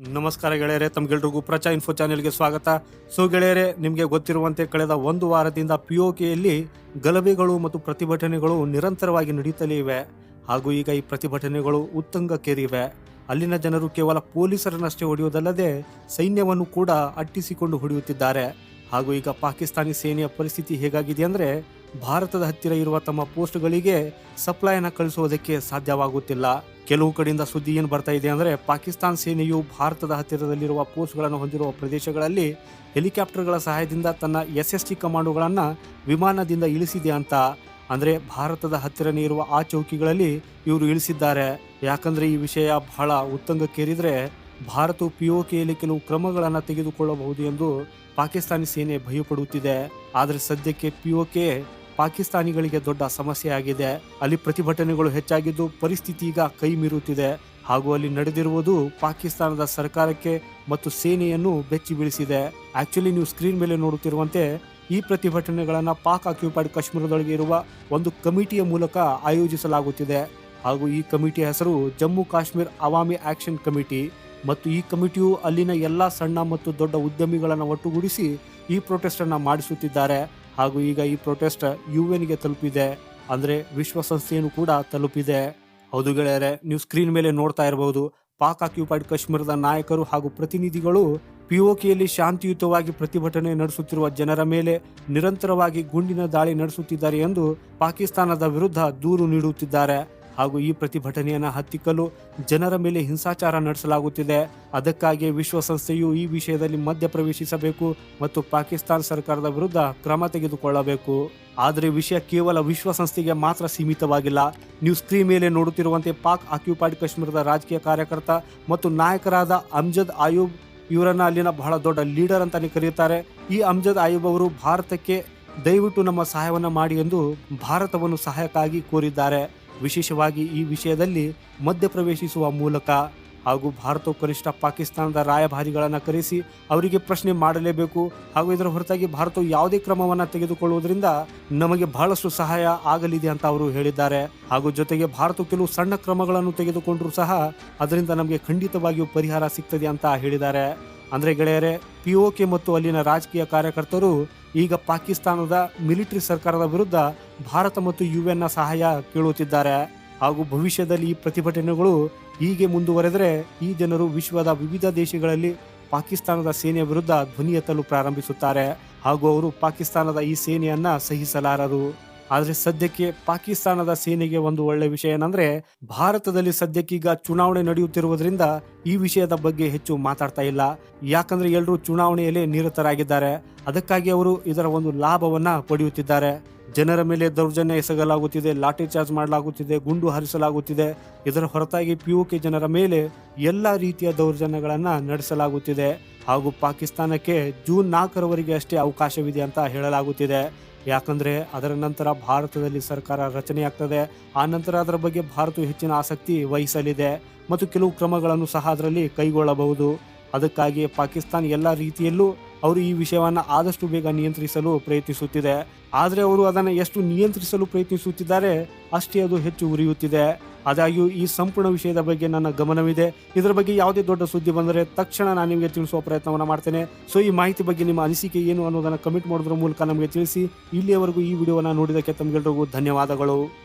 ನಮಸ್ಕಾರ ಗೆಳೆಯರೆ ತಮ್ಗೆಲ್ರಿಗೂ ಪ್ರಚಾ ಇನ್ಫೋ ಚಾನೆಲ್ಗೆ ಸ್ವಾಗತ. ಸೊ ಗೆಳೆಯರೆ, ನಿಮಗೆ ಗೊತ್ತಿರುವಂತೆ ಕಳೆದ ಒಂದು ವಾರದಿಂದ ಪಿ ಒ ಕೆಯಲ್ಲಿ ಗಲಭೆಗಳು ಮತ್ತು ಪ್ರತಿಭಟನೆಗಳು ನಿರಂತರವಾಗಿ ನಡೀತಲೇ ಇವೆ. ಹಾಗೂ ಈಗ ಈ ಪ್ರತಿಭಟನೆಗಳು ಉತ್ತಂಗಕ್ಕೇರಿವೆ. ಅಲ್ಲಿನ ಜನರು ಕೇವಲ ಪೊಲೀಸರನ್ನಷ್ಟೇ ಹೊಡೆಯುವುದಲ್ಲದೆ ಸೈನ್ಯವನ್ನು ಕೂಡ ಅಟ್ಟಿಸಿಕೊಂಡು ಹೊಡೆಯುತ್ತಿದ್ದಾರೆ. ಹಾಗೂ ಈಗ ಪಾಕಿಸ್ತಾನಿ ಸೇನೆಯ ಪರಿಸ್ಥಿತಿ ಹೇಗಾಗಿದೆ ಅಂದರೆ ಭಾರತದ ಹತ್ತಿರ ಇರುವ ತಮ್ಮ ಪೋಸ್ಟ್ಗಳಿಗೆ ಸಪ್ಲೈನ ಕಳಿಸುವುದಕ್ಕೆ ಸಾಧ್ಯವಾಗುತ್ತಿಲ್ಲ. ಕೆಲವು ಕಡೆಯಿಂದ ಸುದ್ದಿ ಏನು ಬರ್ತಾ ಇದೆ ಅಂದರೆ ಪಾಕಿಸ್ತಾನ ಸೇನೆಯು ಭಾರತದ ಹತ್ತಿರದಲ್ಲಿರುವ ಪೋಸ್ಟ್ಗಳನ್ನು ಹೊಂದಿರುವ ಪ್ರದೇಶಗಳಲ್ಲಿ ಹೆಲಿಕಾಪ್ಟರ್ಗಳ ಸಹಾಯದಿಂದ ತನ್ನ ಎಸ್ ಎಸ್ ಟಿ ಕಮಾಂಡೋಗಳನ್ನು ವಿಮಾನದಿಂದ ಇಳಿಸಿದೆ ಅಂತ. ಅಂದರೆ ಭಾರತದ ಹತ್ತಿರನೇ ಇರುವ ಆ ಚೌಕಿಗಳಲ್ಲಿ ಇವರು ಇಳಿಸಿದ್ದಾರೆ. ಯಾಕಂದ್ರೆ ಈ ವಿಷಯ ಬಹಳ ಉತ್ತಂಗಕ್ಕೇರಿದರೆ ಭಾರತವು ಪಿ ಒ ಕೆಯಲ್ಲಿ ಕೆಲವು ಕ್ರಮಗಳನ್ನು ತೆಗೆದುಕೊಳ್ಳಬಹುದು ಎಂದು ಪಾಕಿಸ್ತಾನಿ ಸೇನೆ ಭಯಪಡುತ್ತಿದೆ. ಆದರೆ ಸದ್ಯಕ್ಕೆ ಪಿ ಒ ಕೆ ಪಾಕಿಸ್ತಾನಿಗಳಿಗೆ ದೊಡ್ಡ ಸಮಸ್ಯೆ ಆಗಿದೆ ಅಲ್ಲಿ ಪ್ರತಿಭಟನೆಗಳು ಹೆಚ್ಚಾಗಿದ್ದು ಪರಿಸ್ಥಿತಿ ಈಗ ಕೈ ಮೀರುತ್ತಿದೆ. ಹಾಗೂ ಅಲ್ಲಿ ನಡೆದಿರುವುದು ಪಾಕಿಸ್ತಾನದ ಸರ್ಕಾರಕ್ಕೆ ಮತ್ತು ಸೇನೆಯನ್ನು ಬೆಚ್ಚಿ ಬೀಳಿಸಿದೆ. ಆಕ್ಚುಲಿ ನೀವು ಸ್ಕ್ರೀನ್ ಮೇಲೆ ನೋಡುತ್ತಿರುವಂತೆ ಈ ಪ್ರತಿಭಟನೆಗಳನ್ನು ಪಾಕ್ ಆಕ್ಯುಪೈಡ್ ಕಾಶ್ಮೀರದೊಳಗೆ ಇರುವ ಒಂದು ಕಮಿಟಿಯ ಮೂಲಕ ಆಯೋಜಿಸಲಾಗುತ್ತಿದೆ. ಹಾಗೂ ಈ ಕಮಿಟಿಯ ಹೆಸರು ಜಮ್ಮು ಕಾಶ್ಮೀರ್ ಅವಾಮಿ ಆಕ್ಷನ್ ಕಮಿಟಿ. ಮತ್ತು ಈ ಕಮಿಟಿಯು ಅಲ್ಲಿನ ಎಲ್ಲ ಸಣ್ಣ ಮತ್ತು ದೊಡ್ಡ ಉದ್ಯಮಿಗಳನ್ನು ಒಟ್ಟುಗೂಡಿಸಿ ಈ ಪ್ರೊಟೆಸ್ಟ್ ಅನ್ನ ಮಾಡಿಸುತ್ತಿದ್ದಾರೆ. ಹಾಗೂ ಈಗ ಈ ಪ್ರೊಟೆಸ್ಟ್ ಯು ಗೆ ತಲುಪಿದೆ. ಅಂದ್ರೆ ವಿಶ್ವಸಂಸ್ಥೆಯನ್ನು ಕೂಡ ತಲುಪಿದೆ. ಹೌದು ಗೆಳೆಯರೆ, ನೀವು ಸ್ಕ್ರೀನ್ ಮೇಲೆ ನೋಡ್ತಾ ಇರಬಹುದು ಪಾಕ್ ಆಕ್ಯುಪೈಡ್ ಕಾಶ್ಮೀರದ ನಾಯಕರು ಹಾಗೂ ಪ್ರತಿನಿಧಿಗಳು ಪಿಒಕೆಯಲ್ಲಿ ಶಾಂತಿಯುತವಾಗಿ ಪ್ರತಿಭಟನೆ ನಡೆಸುತ್ತಿರುವ ಜನರ ಮೇಲೆ ನಿರಂತರವಾಗಿ ಗುಂಡಿನ ದಾಳಿ ನಡೆಸುತ್ತಿದ್ದಾರೆ ಎಂದು ಪಾಕಿಸ್ತಾನದ ವಿರುದ್ಧ ದೂರು ನೀಡುತ್ತಿದ್ದಾರೆ. ಹಾಗೂ ಈ ಪ್ರತಿಭಟನೆಯನ್ನು ಹತ್ತಿಕ್ಕಲು ಜನರ ಮೇಲೆ ಹಿಂಸಾಚಾರ ನಡೆಸಲಾಗುತ್ತಿದೆ. ಅದಕ್ಕಾಗಿ ವಿಶ್ವಸಂಸ್ಥೆಯು ಈ ವಿಷಯದಲ್ಲಿ ಮಧ್ಯ ಪ್ರವೇಶಿಸಬೇಕು ಮತ್ತು ಪಾಕಿಸ್ತಾನ ಸರ್ಕಾರದ ವಿರುದ್ಧ ಕ್ರಮ ತೆಗೆದುಕೊಳ್ಳಬೇಕು. ಆದರೆ ವಿಷಯ ಕೇವಲ ವಿಶ್ವಸಂಸ್ಥೆಗೆ ಮಾತ್ರ ಸೀಮಿತವಾಗಿಲ್ಲ. ನೀವು ಸ್ಕ್ರೀನ್ ಮೇಲೆ ನೋಡುತ್ತಿರುವಂತೆ ಪಾಕ್ ಆಕ್ಯುಪೈಡ್ ಕಾಶ್ಮೀರದ ರಾಜಕೀಯ ಕಾರ್ಯಕರ್ತ ಮತ್ತು ನಾಯಕರಾದ ಅಮ್ಜದ್ ಆಯೂಬ್ ಇವರನ್ನ ಅಲ್ಲಿನ ಬಹಳ ದೊಡ್ಡ ಲೀಡರ್ ಅಂತಾನೆ ಕರೆಯುತ್ತಾರೆ. ಈ ಅಮ್ಜದ್ ಆಯೂಬ್ ಅವರು ಭಾರತಕ್ಕೆ ದಯವಿಟ್ಟು ನಮ್ಮ ಸಹಾಯವನ್ನು ಮಾಡಿ ಎಂದು ಭಾರತವನ್ನು ಸಹಾಯಕ್ಕಾಗಿ ಕೋರಿದ್ದಾರೆ. ವಿಶೇಷವಾಗಿ ಈ ವಿಷಯದಲ್ಲಿ ಮಧ್ಯಪ್ರವೇಶಿಸುವ ಮೂಲಕ ಹಾಗೂ ಭಾರತ ಕನಿಷ್ಠ ಪಾಕಿಸ್ತಾನದ ರಾಯಭಾರಿಗಳನ್ನು ಕರೆಸಿ ಅವರಿಗೆ ಪ್ರಶ್ನೆ ಮಾಡಲೇಬೇಕು ಹಾಗೂ ಇದರ ಹೊರತಾಗಿ ಭಾರತವು ಯಾವುದೇ ಕ್ರಮವನ್ನು ತೆಗೆದುಕೊಳ್ಳುವುದರಿಂದ ನಮಗೆ ಬಹಳಷ್ಟು ಸಹಾಯ ಆಗಲಿದೆ ಅಂತ ಅವರು ಹೇಳಿದ್ದಾರೆ. ಹಾಗೂ ಜೊತೆಗೆ ಭಾರತ ಕೆಲವು ಸಣ್ಣ ಕ್ರಮಗಳನ್ನು ತೆಗೆದುಕೊಂಡರೂ ಸಹ ಅದರಿಂದ ನಮಗೆ ಖಂಡಿತವಾಗಿಯೂ ಪರಿಹಾರ ಸಿಗ್ತದೆ ಅಂತ ಹೇಳಿದ್ದಾರೆ. ಅಂದರೆ ಗೆಳೆಯರೆ ಪಿಒಕೆ ಮತ್ತು ಅಲ್ಲಿನ ರಾಜಕೀಯ ಕಾರ್ಯಕರ್ತರು ಈಗ ಪಾಕಿಸ್ತಾನದ ಮಿಲಿಟರಿ ಸರ್ಕಾರದ ವಿರುದ್ಧ ಭಾರತ ಮತ್ತು ಯುಎನ್ನ ಸಹಾಯ ಕೇಳುತ್ತಿದ್ದಾರೆ. ಹಾಗೂ ಭವಿಷ್ಯದಲ್ಲಿ ಈ ಪ್ರತಿಭಟನೆಗಳು ಹೀಗೆ ಮುಂದುವರೆದರೆ ಈ ಜನರು ವಿಶ್ವದ ವಿವಿಧ ದೇಶಗಳಲ್ಲಿ ಪಾಕಿಸ್ತಾನದ ಸೇನೆಯ ವಿರುದ್ಧ ಧ್ವನಿ ಎತ್ತಲು ಪ್ರಾರಂಭಿಸುತ್ತಾರೆ ಹಾಗೂ ಅವರು ಪಾಕಿಸ್ತಾನದ ಈ ಸೇನೆಯನ್ನ ಸಹಿಸಲಾರರು. ಆದರೆ ಸದ್ಯಕ್ಕೆ ಪಾಕಿಸ್ತಾನದ ಸೇನೆಗೆ ಒಂದು ಒಳ್ಳೆ ವಿಷಯ ಏನಂದ್ರೆ, ಭಾರತದಲ್ಲಿ ಸದ್ಯಕ್ಕೀಗ ಚುನಾವಣೆ ನಡೆಯುತ್ತಿರುವುದರಿಂದ ಈ ವಿಷಯದ ಬಗ್ಗೆ ಹೆಚ್ಚು ಮಾತಾಡ್ತಾ ಇಲ್ಲ. ಯಾಕಂದ್ರೆ ಎಲ್ಲರೂ ಚುನಾವಣೆಯಲ್ಲಿ ನಿರತರಾಗಿದ್ದಾರೆ. ಅದಕ್ಕಾಗಿ ಅವರು ಇದರ ಒಂದು ಲಾಭವನ್ನ ಪಡೆಯುತ್ತಿದ್ದಾರೆ. ಜನರ ಮೇಲೆ ದೌರ್ಜನ್ಯ ಎಸಗಲಾಗುತ್ತಿದೆ, ಲಾಠಿ ಚಾರ್ಜ್ ಮಾಡಲಾಗುತ್ತಿದೆ, ಗುಂಡು ಹಾರಿಸಲಾಗುತ್ತಿದೆ. ಇದರ ಹೊರತಾಗಿ ಪಿಯುಕೆ ಜನರ ಮೇಲೆ ಎಲ್ಲ ರೀತಿಯ ದೌರ್ಜನ್ಯಗಳನ್ನು ನಡೆಸಲಾಗುತ್ತಿದೆ. ಹಾಗೂ ಪಾಕಿಸ್ತಾನಕ್ಕೆ ಜೂನ್ ನಾಲ್ಕರವರೆಗೆ ಅಷ್ಟೇ ಅವಕಾಶವಿದೆ ಅಂತ ಹೇಳಲಾಗುತ್ತಿದೆ. ಯಾಕಂದ್ರೆ ಅದರ ನಂತರ ಭಾರತದಲ್ಲಿ ಸರ್ಕಾರ ರಚನೆಯಾಗ್ತದೆ ಆ ನಂತರ ಅದರ ಬಗ್ಗೆ ಭಾರತವು ಹೆಚ್ಚಿನ ಆಸಕ್ತಿ ವಹಿಸಲಿದೆ. ಮತ್ತು ಕೆಲವು ಕ್ರಮಗಳನ್ನು ಸಹ ಅದರಲ್ಲಿ ಕೈಗೊಳ್ಳಬಹುದು. ಅದಕ್ಕಾಗಿ ಪಾಕಿಸ್ತಾನ ಎಲ್ಲ ರೀತಿಯಲ್ಲೂ ಅವರು ಈ ವಿಷಯವನ್ನು ಆದಷ್ಟು ಬೇಗ ನಿಯಂತ್ರಿಸಲು ಪ್ರಯತ್ನಿಸುತ್ತಿದೆ. ಆದರೆ ಅವರು ಅದನ್ನು ಎಷ್ಟು ನಿಯಂತ್ರಿಸಲು ಪ್ರಯತ್ನಿಸುತ್ತಿದ್ದಾರೆ ಅಷ್ಟೇ ಅದು ಹೆಚ್ಚು ಉರಿಯುತ್ತಿದೆ. ಆದಾಗ್ಯೂ ಈ ಸಂಪೂರ್ಣ ವಿಷಯದ ಬಗ್ಗೆ ನನ್ನ ಗಮನವಿದೆ. ಇದರ ಬಗ್ಗೆ ಯಾವುದೇ ದೊಡ್ಡ ಸುದ್ದಿ ಬಂದರೆ ತಕ್ಷಣ ನಾನು ನಿಮಗೆ ತಿಳಿಸುವ ಪ್ರಯತ್ನವನ್ನು ಮಾಡ್ತೇನೆ. ಸೊ, ಈ ಮಾಹಿತಿ ಬಗ್ಗೆ ನಿಮ್ಮ ಅನಿಸಿಕೆ ಏನು ಅನ್ನೋದನ್ನು ಕಮೆಂಟ್ ಮಾಡೋದ್ರ ಮೂಲಕ ನಮಗೆ ತಿಳಿಸಿ. ಇಲ್ಲಿಯವರೆಗೂ ಈ ವಿಡಿಯೋವನ್ನು ನೋಡಿದಕ್ಕೆ ತಮಗೆಲ್ಲರಿಗೂ ಧನ್ಯವಾದಗಳು.